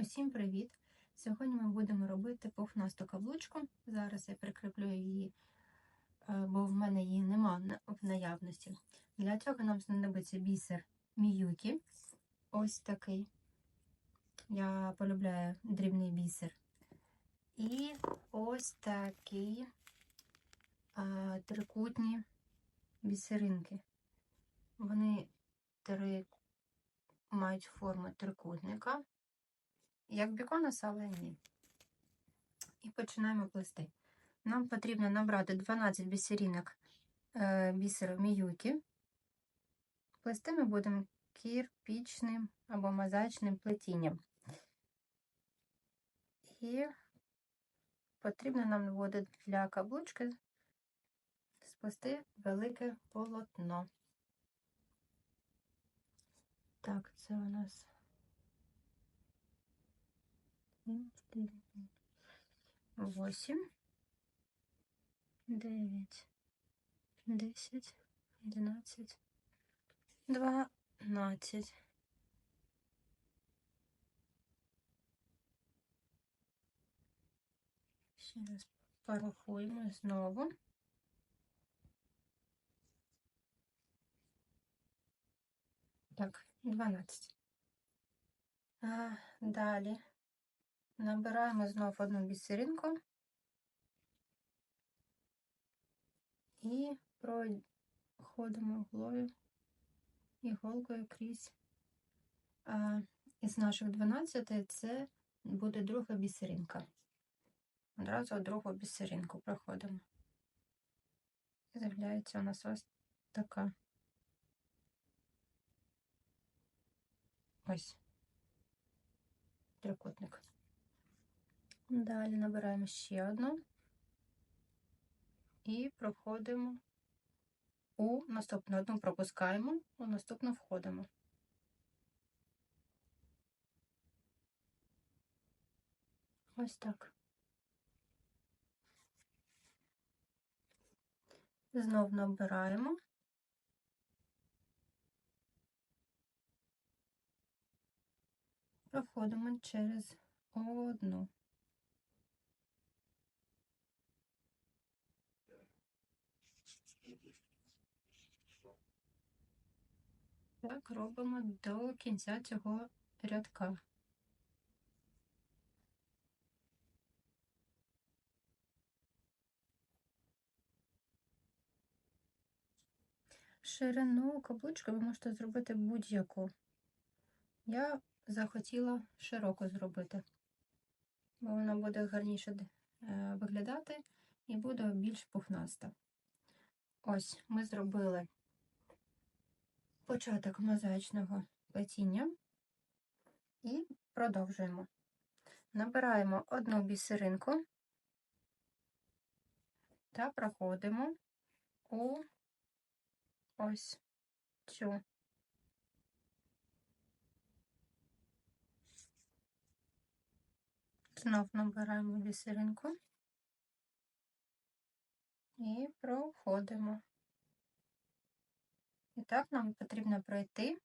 Усім привіт! Сьогодні ми будемо робити пухнасту каблучку. Зараз я прикріплю її, е, бо в мене її нема в наявності. Для цього нам знадобиться бісер Міюкі. Ось такий. Я полюбляю дрібний бісер. І ось такі а, трикутні бісеринки. Вони три мають форму трикутника, як біконус, але ні. І починаємо плести. Нам потрібно набрати 12 бісеринок е, бісеру Міюкі. Плести ми будемо кірпічним або мозаїчним плетінням. І потрібно нам буде для каблучки сплести велике полотно. Так, це у нас восемь, дев'ять, десять, одинадцять, дванадцять. Ще раз порахуємо знову. Так, 12. А, далі набираємо знов одну бісеринку і проходимо головою іголкою крізь. Із наших 12 це буде друга бісеринка. Одразу другу бісеринку проходимо. І з'являється у нас ось така. Ось трикутник. Далі набираємо ще одну і проходимо у наступну одну пропускаємо, у наступну входимо. Ось так. Знов набираємо. Проходимо через одну. Так робимо до кінця цього рядка. Ширину каблучки ви можете зробити будь-яку. Я захотіла широко зробити, бо вона буде гарніше е, виглядати і буде більш пухнаста. Ось ми зробили початок мозаїчного плетіння і продовжуємо. Набираємо одну бісеринку та проходимо у ось цю. Знов набираємо бісеринку і проходимо. І так нам потрібно пройти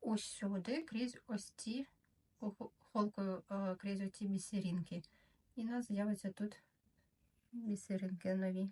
ось сюди, крізь ось ці холкою е, крізь оці бісеринки. І у нас з'явиться тут бісеринки нові.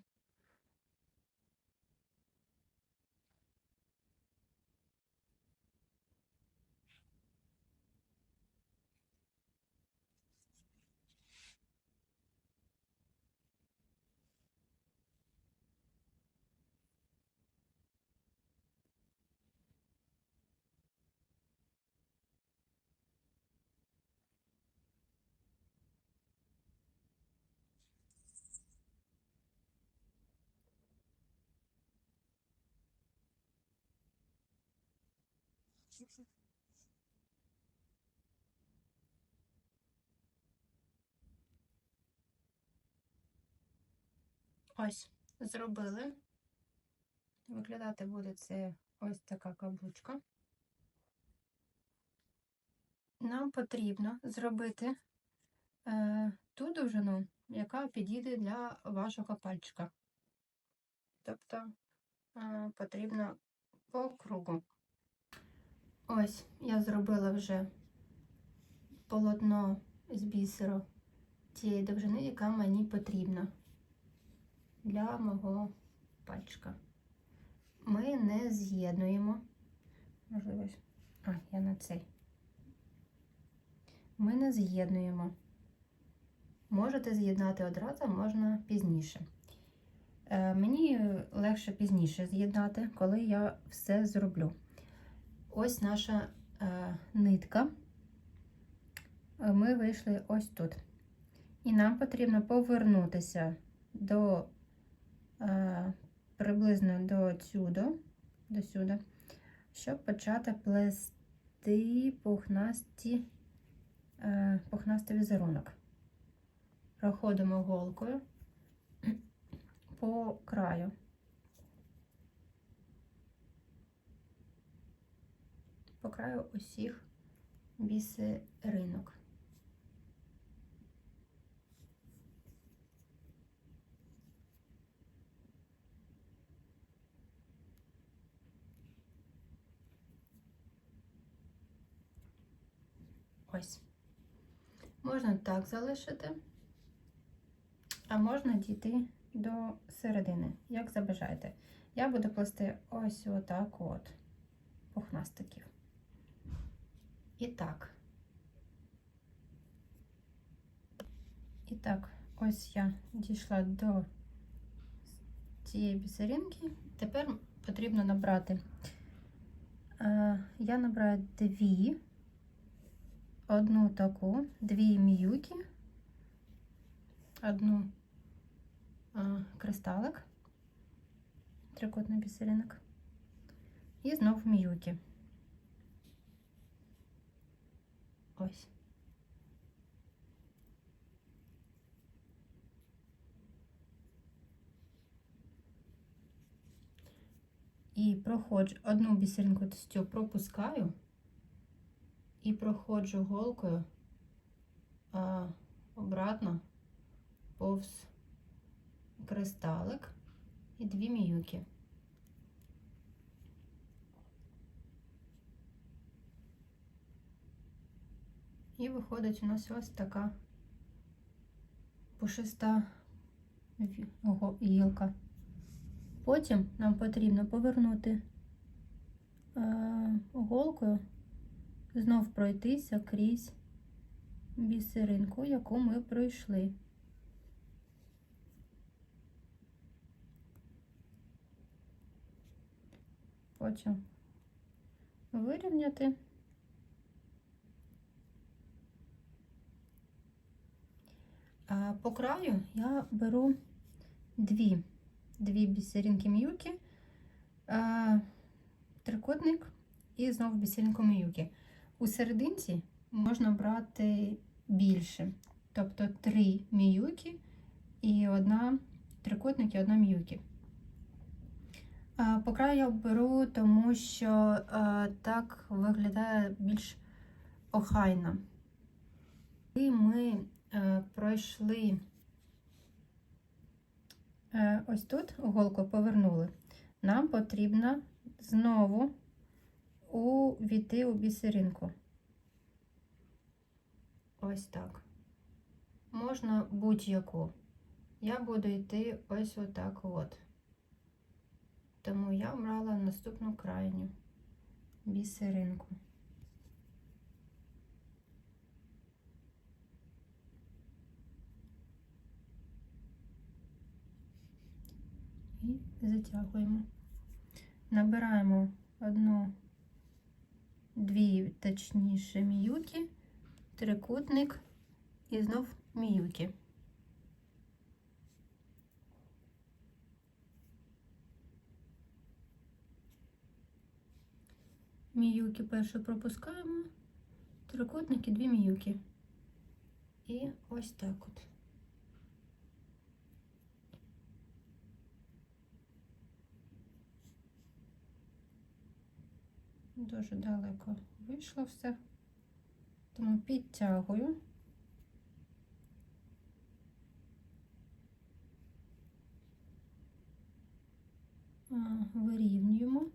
Ось, зробили. Виглядати буде це ось така каблучка. Нам потрібно зробити е, ту довжину, яка підійде для вашого пальчика. Тобто е, потрібно по кругу. Ось, я зробила вже полотно з бісеру тієї довжини, яка мені потрібна для мого пальчика. Ми не з'єднуємо. Можливо, а, я на цей. Ми не з'єднуємо. Можете з'єднати одразу, можна пізніше. Е, мені легше пізніше з'єднати, коли я все зроблю. Ось наша е, нитка. Е, Ми вийшли ось тут. І нам потрібно повернутися до е, приблизно до сюди, до сюди, щоб почати плести пухнасті, е, пухнастий візерунок. Проходимо голкою по краю. Краю усіх бісеринок. Ось. Можна так залишити, а можна дійти до середини, як забажаєте. Я буду плести ось отак от пухнастиків. І так. І так, ось я дійшла до цієї бісеринки. Тепер потрібно набрати. Е, я набираю дві, одну таку, дві м'юкі, одну е, кристалик, трикутний бісеринок, і знов м'юкі. Ось. І проходжу одну бісеринку цю пропускаю і проходжу голкою а, обратно повз кристалик і дві міюки. І виходить у нас ось така пушиста гілка. Потім нам потрібно повернути е, голкою, знов пройтися крізь бісеринку, яку ми пройшли. Потім вирівняти. По краю я беру дві, дві бісеринки м'юки, трикутник і знову бісеринку м'юки. У серединці можна брати більше, тобто три м'юки і одна трикутник і одна м'юки. По краю я беру, тому що так виглядає більш охайно. І ми пройшли е, ось тут голку повернули. Нам потрібно знову увійти у бісеринку. Ось так. Можна будь-яку. Я буду йти ось отак от. Тому я обрала наступну крайню бісеринку. І затягуємо. Набираємо одну, дві, точніше, міюки, трикутник і знов міюки. Міюки перше пропускаємо, трикутник і дві міюки. І ось так от. Дуже далеко вийшло все, тому підтягую. Вирівнюємо,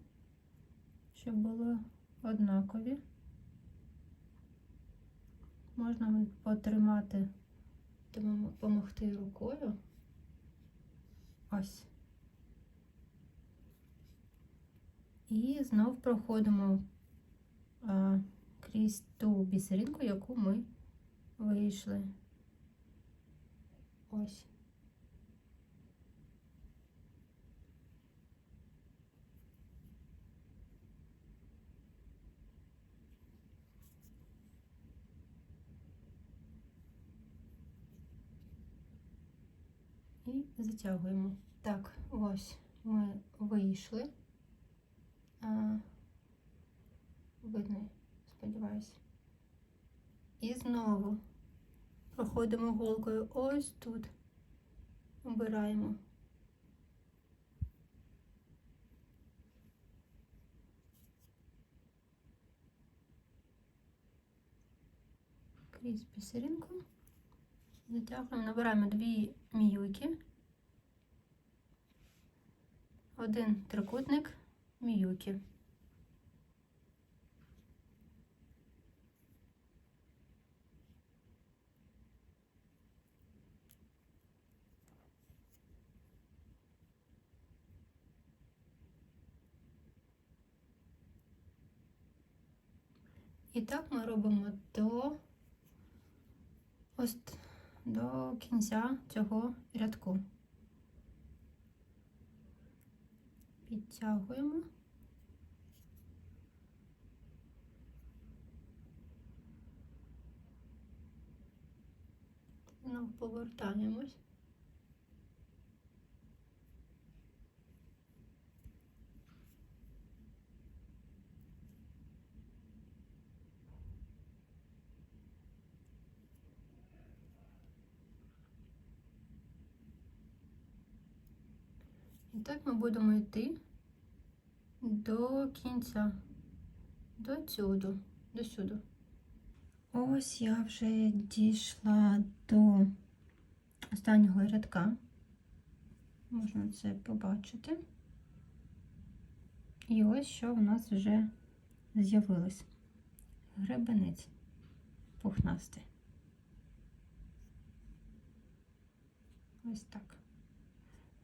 щоб були однакові. можна потримати, допомогти рукою. Ось. І знов проходимо а, крізь ту бісеринку, яку ми вийшли. Ось. І затягуємо. Так, ось ми вийшли. Видно, сподіваюся. І знову проходимо голкою ось тут. Обираємо. Крізь бісеринку. Затягуємо, набираємо дві міюки, один трикутник, міюки. І так ми робимо до ось до кінця цього рядку. Підтягуємо. Знову повертаємось. Так ми будемо йти до кінця, до цюду, до сюди. Ось я вже дійшла до останнього рядка. Можна це побачити. І ось що в нас вже з'явилось. Гребенець пухнастий. Ось так.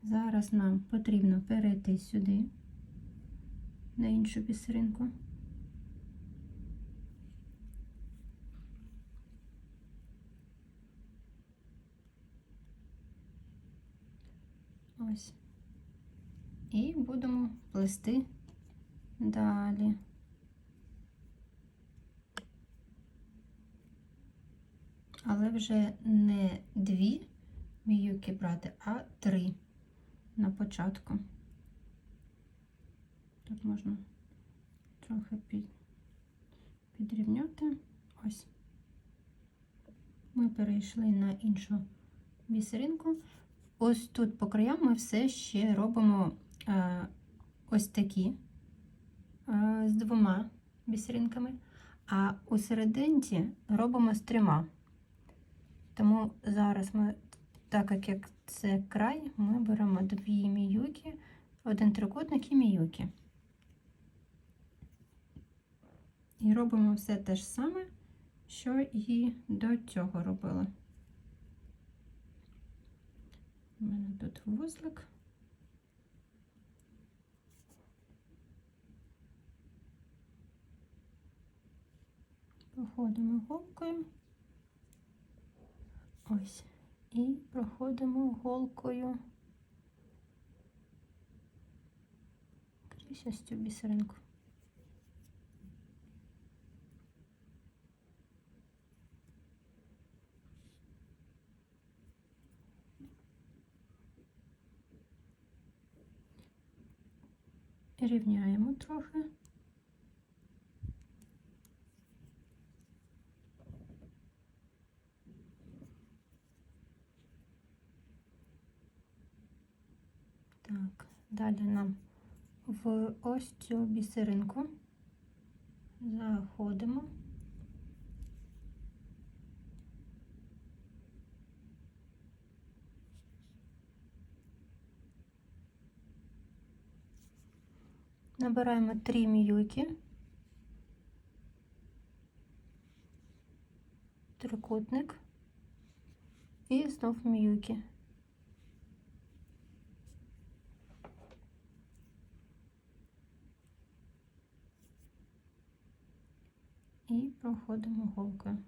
Зараз нам потрібно перейти сюди, на іншу бісеринку. Ось. І будемо плести далі. Але вже не дві віюки брати, а три на початку. Тут можна трохи під, підрівняти. Ось. Ми перейшли на іншу бісеринку. Ось тут по краям ми все ще робимо е, ось такі е, з двома бісеринками, а у серединці робимо з трьома. Тому зараз ми, так як це край, ми беремо дві міюки, один трикутник і міюки. І робимо все те ж саме, що і до цього робили. У мене тут вузлик. Проходимо голкою. Ось. І проходимо голкою крізь ось цю бісеринку. Рівняємо трохи. Так, далі нам в ось цю бісеринку заходимо. Набираємо три міюки, трикутник і знов м'юки. І проходимо голкою.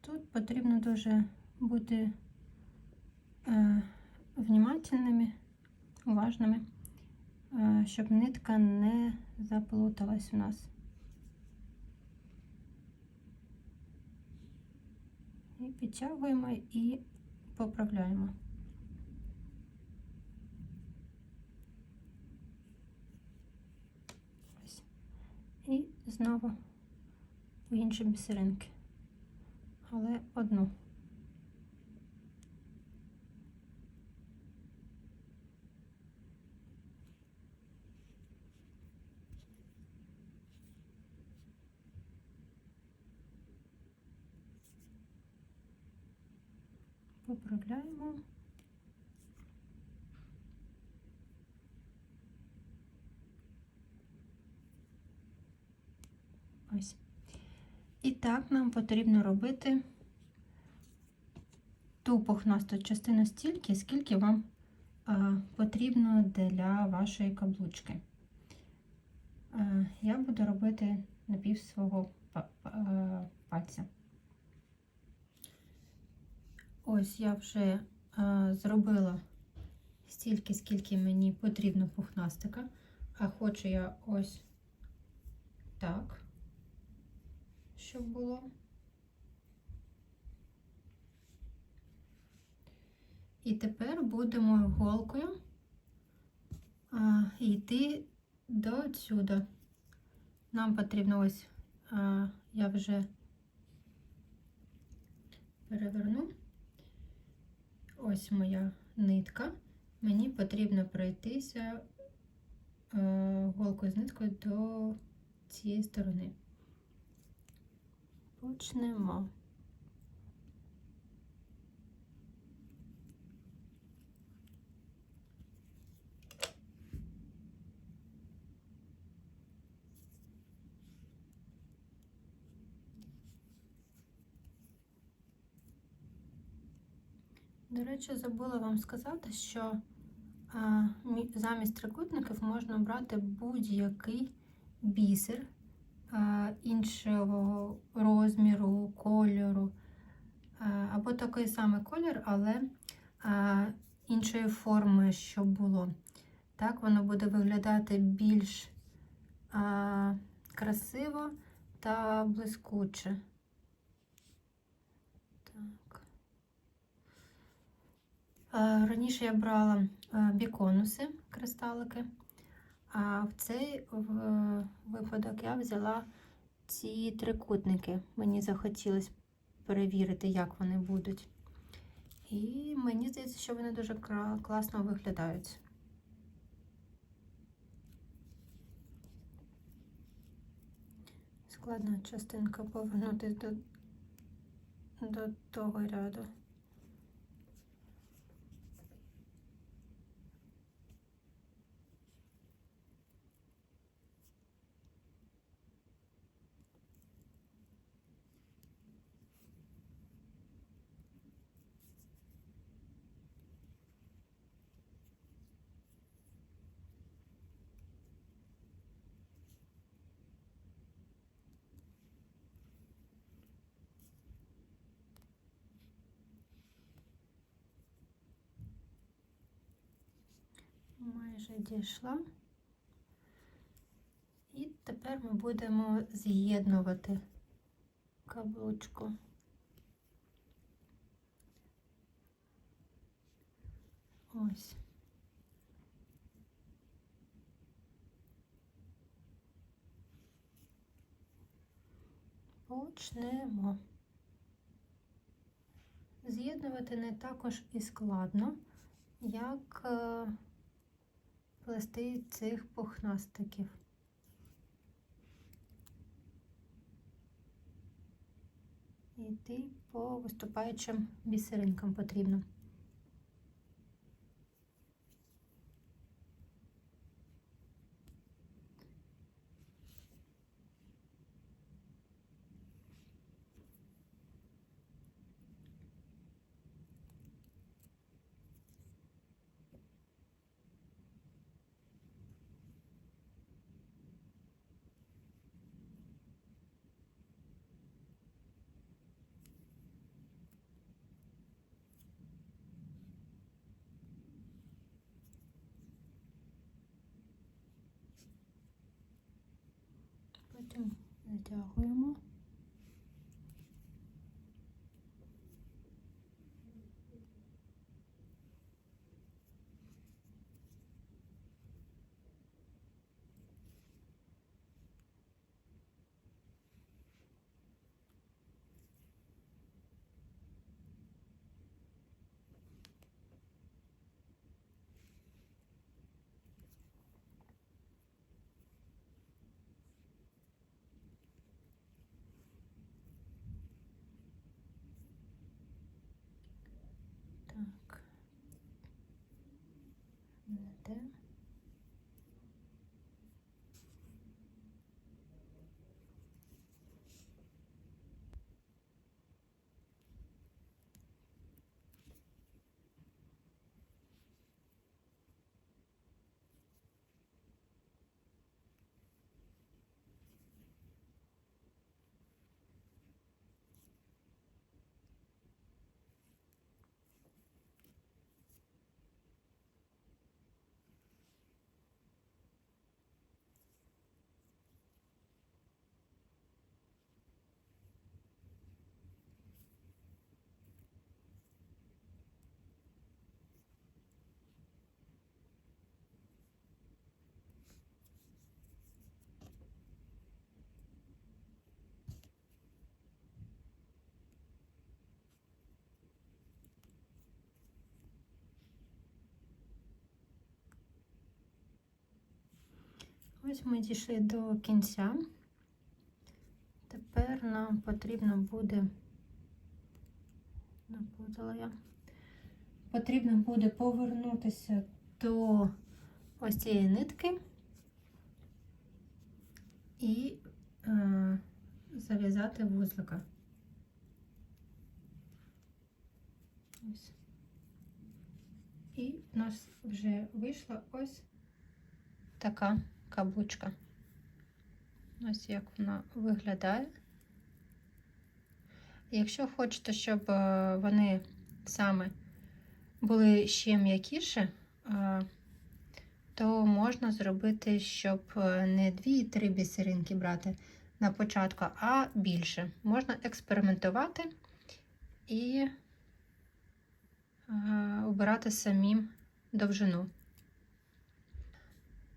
Тут потрібно дуже бути е, внімательними, уважними, е, щоб нитка не заплуталась у нас. І підтягуємо і поправляємо. Ось. І знову в інші бісеринки але одну. Поправляємо. Ось. І так нам потрібно робити ту пухнасту частину стільки, скільки вам а, потрібно для вашої каблучки. А, я буду робити напів свого па- пальця. Ось я вже а, зробила стільки, скільки мені потрібно пухнастика, а хочу я ось так, щоб було. І тепер будемо голкою а, йти до сюди. Нам потрібно ось, а, я вже переверну. Ось моя нитка. Мені потрібно пройтися а, голкою з ниткою до цієї сторони. Почнемо. До речі, забула вам сказати, що а, замість трикутників можна брати будь-який бісер а, іншого розміру, кольору, а, або такий самий колір, але а, іншої форми, щоб було. Так воно буде виглядати більш а, красиво та блискуче. Так. Е, Раніше я брала е, біконуси, кристалики, а в цей випадок я взяла ці трикутники. Мені захотілося перевірити, як вони будуть. І мені здається, що вони дуже класно виглядають. Складна частинка повернутися до, до того ряду. Майже дійшла. І тепер ми будемо з'єднувати каблучку. Ось. Почнемо. З'єднувати не також і складно, як е, плести цих пухнастиків. Йти по виступаючим бісеринкам потрібно. Потім затягуємо. Так. Не Ось ми дійшли до кінця. Тепер нам потрібно буде, наплутала я, потрібно буде повернутися до ось цієї нитки і е, зав'язати вузлика. Ось. І в нас вже вийшла ось така каблучка. Ось як вона виглядає. Якщо хочете, щоб е, вони саме були ще м'якіше, е, то можна зробити, щоб е, не 2-3 бісеринки брати на початку, а більше. Можна експериментувати і обирати самим довжину.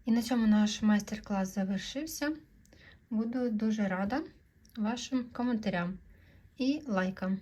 І на цьому наш майстер-клас завершився. Буду дуже рада вашим коментарям і лайкам.